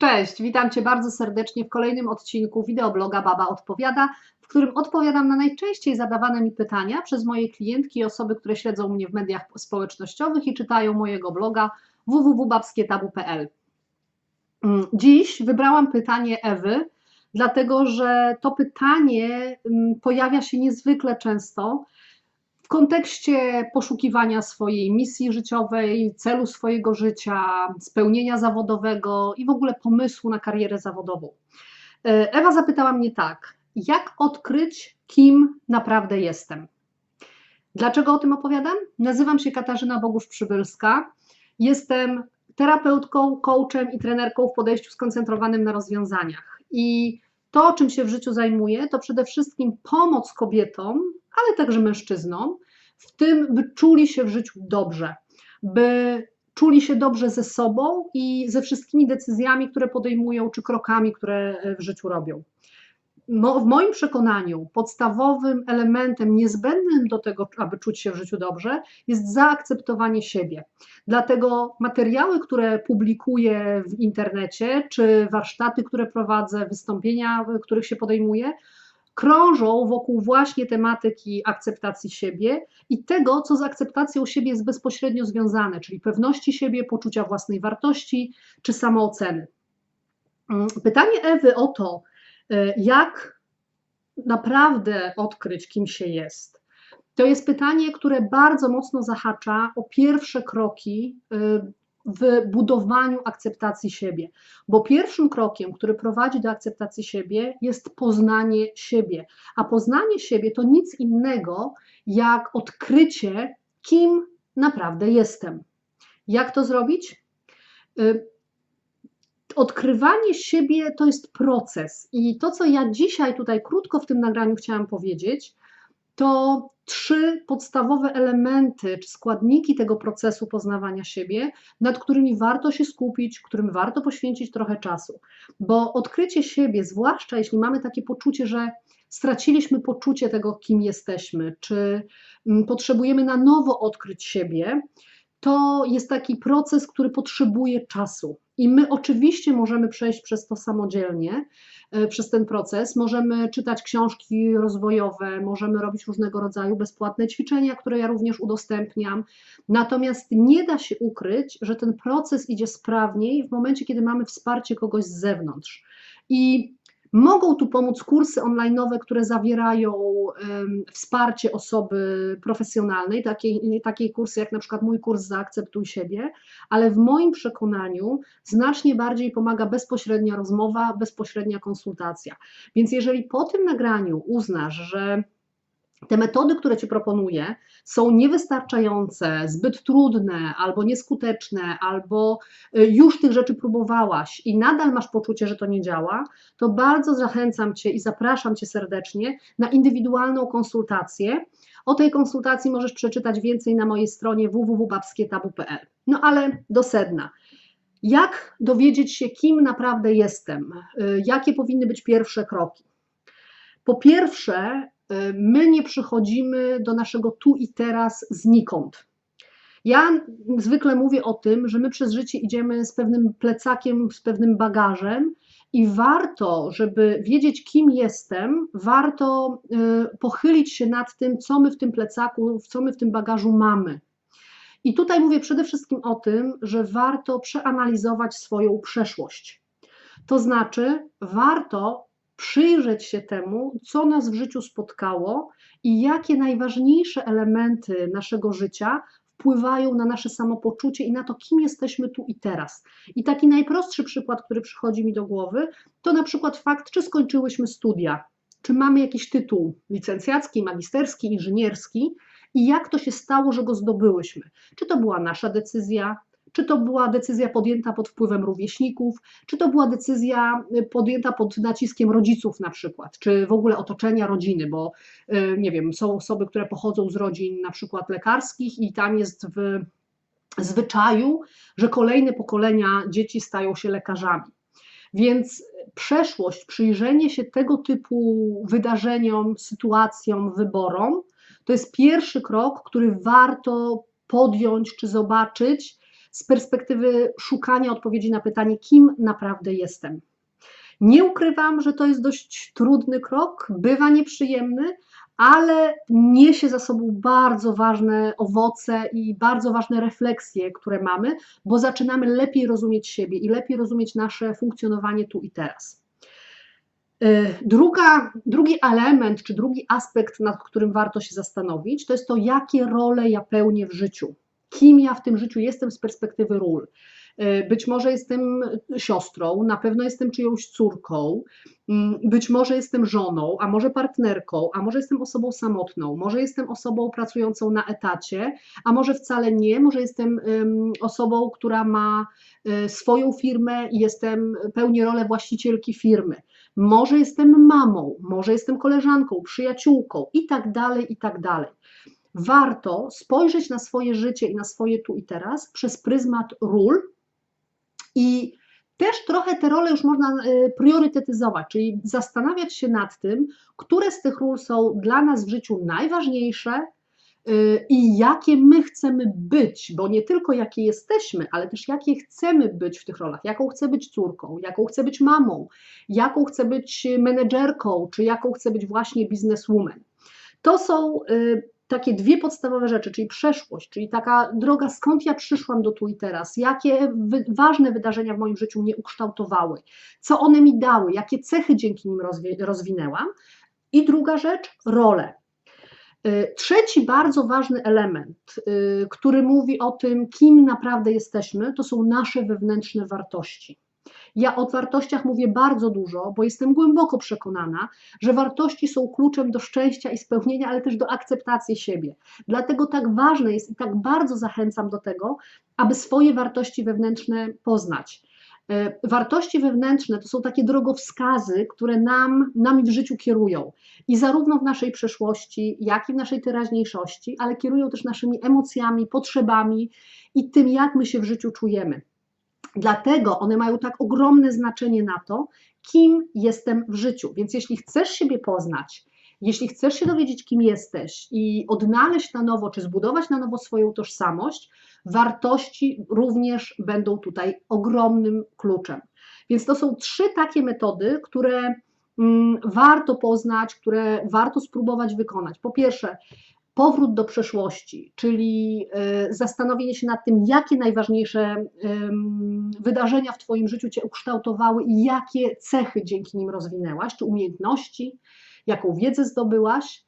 Cześć, witam Cię bardzo serdecznie w kolejnym odcinku wideobloga Baba Odpowiada, w którym odpowiadam na najczęściej zadawane mi pytania przez moje klientki i osoby, które śledzą mnie w mediach społecznościowych i czytają mojego bloga www.babskietabu.pl. Mm, Dziś wybrałam pytanie Ewy, dlatego że to pytanie mm, pojawia się niezwykle często kontekście poszukiwania swojej misji życiowej, celu swojego życia, spełnienia zawodowego i w ogóle pomysłu na karierę zawodową. E, Ewa zapytała mnie tak: jak odkryć, kim naprawdę jestem? Dlaczego o tym opowiadam? Nazywam się Katarzyna Bogusz-Przybylska. Jestem terapeutką, coachem i trenerką w podejściu skoncentrowanym na rozwiązaniach. I to, czym się w życiu zajmuję, to przede wszystkim pomoc kobietom, ale także mężczyznom, w tym, by czuli się w życiu dobrze, by czuli się dobrze ze sobą i ze wszystkimi decyzjami, które podejmują, czy krokami, które w życiu robią. W moim przekonaniu podstawowym elementem niezbędnym do tego, aby czuć się w życiu dobrze, jest zaakceptowanie siebie. Dlatego materiały, które publikuję w internecie, czy warsztaty, które prowadzę, wystąpienia, których się podejmuję, krążą wokół właśnie tematyki akceptacji siebie i tego, co z akceptacją siebie jest bezpośrednio związane, czyli pewności siebie, poczucia własnej wartości czy samooceny. Pytanie Ewy o to, jak naprawdę odkryć, kim się jest, to jest pytanie, które bardzo mocno zahacza o pierwsze kroki w budowaniu akceptacji siebie. Bo pierwszym krokiem, który prowadzi do akceptacji siebie, jest poznanie siebie. A poznanie siebie to nic innego jak odkrycie, kim naprawdę jestem. Jak to zrobić? Odkrywanie siebie to jest proces. I to, co ja dzisiaj tutaj krótko w tym nagraniu chciałam powiedzieć, to trzy podstawowe elementy czy składniki tego procesu poznawania siebie, nad którymi warto się skupić, którym warto poświęcić trochę czasu. Bo odkrycie siebie, zwłaszcza jeśli mamy takie poczucie, że straciliśmy poczucie tego, kim jesteśmy, czy mm, potrzebujemy na nowo odkryć siebie, to jest taki proces, który potrzebuje czasu. I my oczywiście możemy przejść przez to samodzielnie, e, przez ten proces. Możemy czytać książki rozwojowe, możemy robić różnego rodzaju bezpłatne ćwiczenia, które ja również udostępniam. Natomiast nie da się ukryć, że ten proces idzie sprawniej w momencie, kiedy mamy wsparcie kogoś z zewnątrz. I Mogą tu pomóc kursy online'owe, które zawierają um, wsparcie osoby profesjonalnej, takiej, takiej kursy jak na przykład mój kurs Zaakceptuj siebie, ale w moim przekonaniu znacznie bardziej pomaga bezpośrednia rozmowa, bezpośrednia konsultacja. Więc jeżeli po tym nagraniu uznasz, że te metody, które Ci proponuję, są niewystarczające, zbyt trudne, albo nieskuteczne, albo y, już tych rzeczy próbowałaś i nadal masz poczucie, że to nie działa, to bardzo zachęcam Cię i zapraszam Cię serdecznie na indywidualną konsultację. O tej konsultacji możesz przeczytać więcej na mojej stronie www.babskietabu.pl. No ale do sedna. Jak dowiedzieć się, kim naprawdę jestem? Y, jakie powinny być pierwsze kroki? Po pierwsze, my nie przychodzimy do naszego tu i teraz znikąd. Ja zwykle mówię o tym, że my przez życie idziemy z pewnym plecakiem, z pewnym bagażem, i warto, żeby wiedzieć, kim jestem, warto y, pochylić się nad tym, co my w tym plecaku, co my w tym bagażu mamy. I tutaj mówię przede wszystkim o tym, że warto przeanalizować swoją przeszłość. To znaczy, warto przyjrzeć się temu, co nas w życiu spotkało i jakie najważniejsze elementy naszego życia wpływają na nasze samopoczucie i na to, kim jesteśmy tu i teraz. I taki najprostszy przykład, który przychodzi mi do głowy, to na przykład fakt, czy skończyłyśmy studia, czy mamy jakiś tytuł licencjacki, magisterski, inżynierski i jak to się stało, że go zdobyłyśmy. Czy to była nasza decyzja, czy to była decyzja podjęta pod wpływem rówieśników, czy to była decyzja y, podjęta pod naciskiem rodziców na przykład, czy w ogóle otoczenia rodziny, bo y, nie wiem, są osoby, które pochodzą z rodzin na przykład lekarskich i tam jest w zwyczaju, że kolejne pokolenia dzieci stają się lekarzami. Więc przeszłość, przyjrzenie się tego typu wydarzeniom, sytuacjom, wyborom, to jest pierwszy krok, który warto podjąć czy zobaczyć, z perspektywy szukania odpowiedzi na pytanie, kim naprawdę jestem. Nie ukrywam, że to jest dość trudny krok, bywa nieprzyjemny, ale niesie za sobą bardzo ważne owoce i bardzo ważne refleksje, które mamy, bo zaczynamy lepiej rozumieć siebie i lepiej rozumieć nasze funkcjonowanie tu i teraz. E, druga, drugi element, czy drugi aspekt, nad którym warto się zastanowić, to jest to, jakie role ja pełnię w życiu. Kim ja w tym życiu jestem z perspektywy ról. E, być może jestem siostrą, na pewno jestem czyjąś córką, mm, być może jestem żoną, a może partnerką, a może jestem osobą samotną, może jestem osobą pracującą na etacie, a może wcale nie, może jestem osobą, która ma e, swoją firmę i jestem, pełnię rolę właścicielki firmy. Może jestem mamą, może jestem koleżanką, przyjaciółką i tak dalej, i tak dalej warto spojrzeć na swoje życie i na swoje tu i teraz przez pryzmat ról, i też trochę te role już można y, priorytetyzować, czyli zastanawiać się nad tym, które z tych ról są dla nas w życiu najważniejsze y, i jakie my chcemy być, bo nie tylko jakie jesteśmy, ale też jakie chcemy być w tych rolach, jaką chcę być córką, jaką chcę być mamą, jaką chcę być menedżerką, czy jaką chcę być właśnie bizneswoman. To są y, takie dwie podstawowe rzeczy, czyli przeszłość, czyli taka droga, skąd ja przyszłam do tu i teraz, jakie wy, ważne wydarzenia w moim życiu mnie ukształtowały, co one mi dały, jakie cechy dzięki nim rozwi rozwinęłam. I druga rzecz, role. Y, trzeci bardzo ważny element, y, który mówi o tym, kim naprawdę jesteśmy, to są nasze wewnętrzne wartości. Ja o wartościach mówię bardzo dużo, bo jestem głęboko przekonana, że wartości są kluczem do szczęścia i spełnienia, ale też do akceptacji siebie. Dlatego tak ważne jest i tak bardzo zachęcam do tego, aby swoje wartości wewnętrzne poznać. E, wartości wewnętrzne to są takie drogowskazy, które nam, nami w życiu kierują. I zarówno w naszej przeszłości, jak i w naszej teraźniejszości, ale kierują też naszymi emocjami, potrzebami i tym, jak my się w życiu czujemy. Dlatego one mają tak ogromne znaczenie na to, kim jestem w życiu. Więc jeśli chcesz siebie poznać, jeśli chcesz się dowiedzieć, kim jesteś i odnaleźć na nowo, czy zbudować na nowo swoją tożsamość, wartości również będą tutaj ogromnym kluczem. Więc to są trzy takie metody, które mm, warto poznać, które warto spróbować wykonać. Po pierwsze, powrót do przeszłości, czyli e, zastanowienie się nad tym, jakie najważniejsze wydarzenia w Twoim życiu Cię ukształtowały i jakie cechy dzięki nim rozwinęłaś, czy umiejętności, jaką wiedzę zdobyłaś.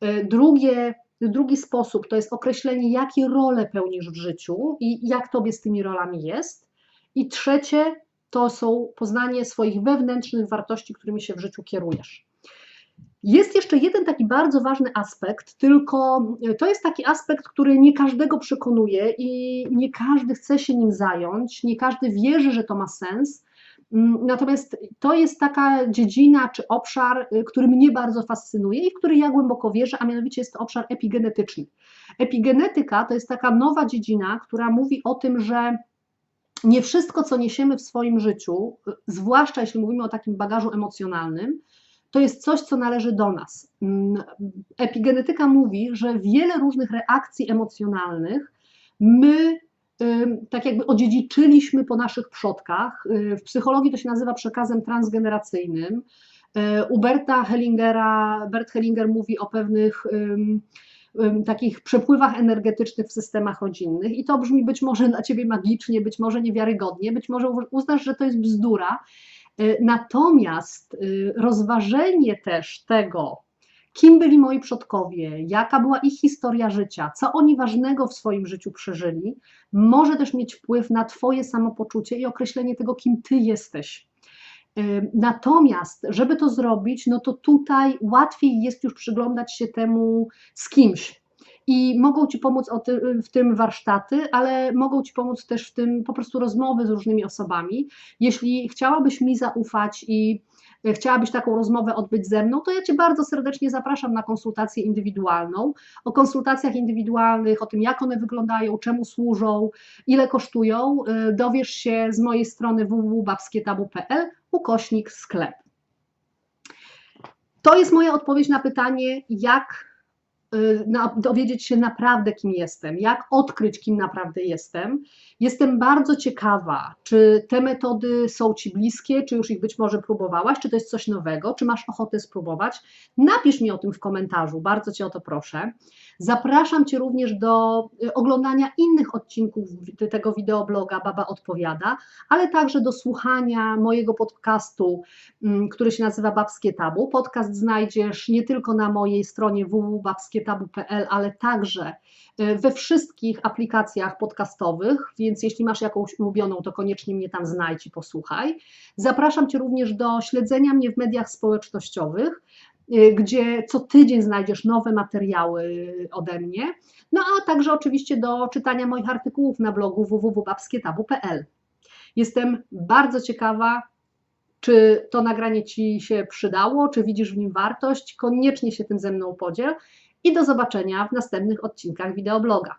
E, drugie, drugi sposób to jest określenie, jakie role pełnisz w życiu i jak Tobie z tymi rolami jest. I trzecie to są poznanie swoich wewnętrznych wartości, którymi się w życiu kierujesz. Jest jeszcze jeden taki bardzo ważny aspekt, tylko to jest taki aspekt, który nie każdego przekonuje i nie każdy chce się nim zająć, nie każdy wierzy, że to ma sens. Mm, natomiast to jest taka dziedzina czy obszar, y, który mnie bardzo fascynuje i w który ja głęboko wierzę, a mianowicie jest to obszar epigenetyczny. Epigenetyka to jest taka nowa dziedzina, która mówi o tym, że nie wszystko, co niesiemy w swoim życiu, y, zwłaszcza jeśli mówimy o takim bagażu emocjonalnym, to jest coś, co należy do nas. Mm, epigenetyka mówi, że wiele różnych reakcji emocjonalnych my tak jakby odziedziczyliśmy po naszych przodkach. Y, w psychologii to się nazywa przekazem transgeneracyjnym. Y, u Berta Hellingera, Bert Hellinger mówi o pewnych takich przepływach energetycznych w systemach rodzinnych i to brzmi być może dla Ciebie magicznie, być może niewiarygodnie, być może uznasz, że to jest bzdura, natomiast y, rozważenie też tego, kim byli moi przodkowie, jaka była ich historia życia, co oni ważnego w swoim życiu przeżyli, może też mieć wpływ na Twoje samopoczucie i określenie tego, kim Ty jesteś. Y, natomiast, żeby to zrobić, no to tutaj łatwiej jest już przyglądać się temu z kimś, i mogą Ci pomóc w tym warsztaty, ale mogą Ci pomóc też w tym po prostu rozmowy z różnymi osobami. Jeśli chciałabyś mi zaufać i chciałabyś taką rozmowę odbyć ze mną, to ja Cię bardzo serdecznie zapraszam na konsultację indywidualną. O konsultacjach indywidualnych, o tym, jak one wyglądają, czemu służą, ile kosztują, y, dowiesz się z mojej strony www.babskietabu.pl ukośnik sklep. To jest moja odpowiedź na pytanie, jak na, dowiedzieć się naprawdę, kim jestem, jak odkryć, kim naprawdę jestem. Jestem bardzo ciekawa, czy te metody są Ci bliskie, czy już ich być może próbowałaś, czy to jest coś nowego, czy masz ochotę spróbować. Napisz mi o tym w komentarzu, bardzo Cię o to proszę. Zapraszam Cię również do y, oglądania innych odcinków tego wideobloga Baba Odpowiada, ale także do słuchania mojego podcastu, mm, który się nazywa Babskie Tabu. Podcast znajdziesz nie tylko na mojej stronie www.babskietabu.pl, ale także y, we wszystkich aplikacjach podcastowych, więc jeśli masz jakąś ulubioną, to koniecznie mnie tam znajdź i posłuchaj. Zapraszam Cię również do śledzenia mnie w mediach społecznościowych, gdzie co tydzień znajdziesz nowe materiały ode mnie, no a także oczywiście do czytania moich artykułów na blogu www.babskietabu.pl. Jestem bardzo ciekawa, czy to nagranie Ci się przydało, czy widzisz w nim wartość. Koniecznie się tym ze mną podziel i do zobaczenia w następnych odcinkach wideobloga.